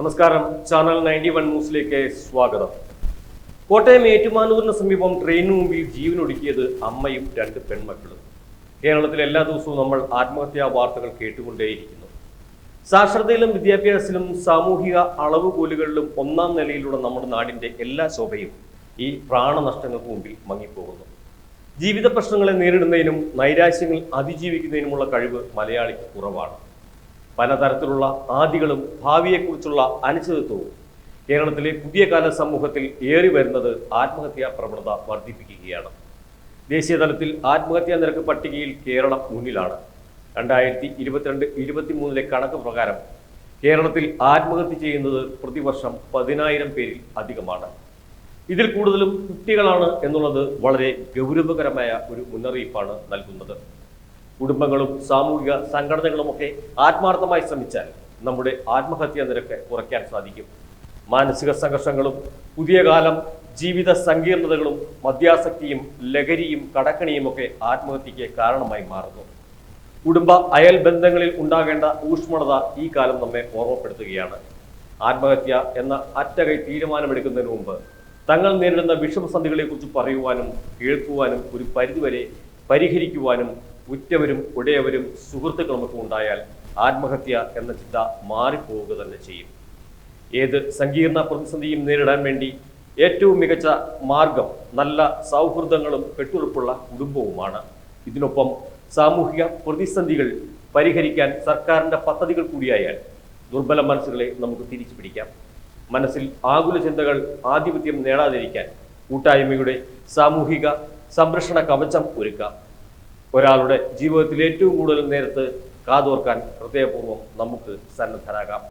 നമസ്കാരം. Channel ninety one ന്യൂസിലേക്ക് സ്വാഗതം. കോട്ടയം ഏറ്റുമാനൂരിന് സമീപം ട്രെയിനിന് മുമ്പിൽ ജീവനൊടുക്കിയത് അമ്മയും രണ്ട് പെൺമക്കളും. കേരളത്തിൽ എല്ലാ ദിവസവും നമ്മൾ ആത്മഹത്യാ വാർത്തകൾ കേട്ടുകൊണ്ടേയിരിക്കുന്നു. സാക്ഷരതയിലും വിദ്യാഭ്യാസത്തിലും സാമൂഹിക അളവുകോലുകളിലും ഒന്നാം നിലയിലുള്ള നമ്മുടെ നാടിന്റെ എല്ലാ ശോഭയും ഈ പ്രാണനഷ്ടങ്ങൾക്ക് മുമ്പിൽ മങ്ങിപ്പോകുന്നു. ജീവിത പ്രശ്നങ്ങളെ നേരിടുന്നതിനും നൈരാശ്യങ്ങൾ അതിജീവിക്കുന്നതിനുമുള്ള കഴിവ് മലയാളിക്ക് കുറവാണ്. പലതരത്തിലുള്ള ആദികളും ഭാവിയെക്കുറിച്ചുള്ള അനിശ്ചിതത്വവും കേരളത്തിലെ പുതിയ കാല സമൂഹത്തിൽ ഏറി വരുന്നത് ആത്മഹത്യാ പ്രവണത വർദ്ധിപ്പിക്കുകയാണ്. ദേശീയതലത്തിൽ ആത്മഹത്യാ നിരക്ക് പട്ടികയിൽ കേരളം മുന്നിലാണ്. രണ്ടായിരത്തി ഇരുപത്തിരണ്ട് ഇരുപത്തിമൂന്നിലെ കണക്ക് പ്രകാരം കേരളത്തിൽ ആത്മഹത്യ ചെയ്യുന്നത് പ്രതിവർഷം പതിനായിരം പേരിൽ അധികമാണ്. ഇതിൽ കൂടുതലും കുട്ടികളാണ് എന്നുള്ളത് വളരെ ഗൗരവകരമായ ഒരു മുന്നറിയിപ്പാണ് നൽകുന്നത്. കുടുംബങ്ങളും സാമൂഹിക സംഘടനകളും ഒക്കെ ആത്മാർത്ഥമായി ശ്രമിച്ചാൽ നമ്മുടെ ആത്മഹത്യാ നിരക്ക് കുറയ്ക്കാൻ സാധിക്കും. മാനസിക സംഘർഷങ്ങളും പുതിയ കാലം ജീവിത സങ്കീർണതകളും മദ്യാസക്തിയും ലഹരിയും കടക്കണിയും ഒക്കെ ആത്മഹത്യയ്ക്ക് കാരണമായി മാറുന്നു. കുടുംബ അയൽ ബന്ധങ്ങളിൽ ഉണ്ടാകേണ്ട ഊഷ്മളത ഈ കാലം നമ്മെ ഓർമ്മപ്പെടുത്തുകയാണ്. ആത്മഹത്യ എന്ന അറ്റകൈ തീരുമാനമെടുക്കുന്നതിന് മുമ്പ് തങ്ങൾ നേരിടുന്ന വിഷമസന്ധികളെക്കുറിച്ച് പറയുവാനും കേൾക്കുവാനും ഒരു പരിധിവരെ പരിഹരിക്കുവാനും ഉറ്റവരും ഉടയവരും സുഹൃത്തുക്കളുമൊക്കെ ഉണ്ടായാൽ ആത്മഹത്യ എന്ന ചിന്ത മാറിപ്പോവുക തന്നെ ചെയ്യും. ഏത് സങ്കീർണ പ്രതിസന്ധിയും നേരിടാൻ വേണ്ടി ഏറ്റവും മികച്ച മാർഗം നല്ല സൗഹൃദങ്ങളും കെട്ടുറപ്പുള്ള കുടുംബവുമാണ്. ഇതിനൊപ്പം സാമൂഹിക പ്രതിസന്ധികൾ പരിഹരിക്കാൻ സർക്കാരിന്റെ പദ്ധതികൾ കൂടിയായാൽ ദുർബല മനസ്സുകളെ നമുക്ക് തിരിച്ചു പിടിക്കാം. മനസ്സിൽ ആകുല ചിന്തകൾ ആധിപത്യം നേടാതിരിക്കാൻ കൂട്ടായ്മയുടെ സാമൂഹിക സംരക്ഷണ കവചം ഒരുക്കാം. ഒരാളുടെ ജീവിതത്തിൽ ഏറ്റവും കൂടുതൽ നേരത്ത് കാതോർക്കാൻ ഹൃദയപൂർവം നമുക്ക് സന്നദ്ധരാകാം.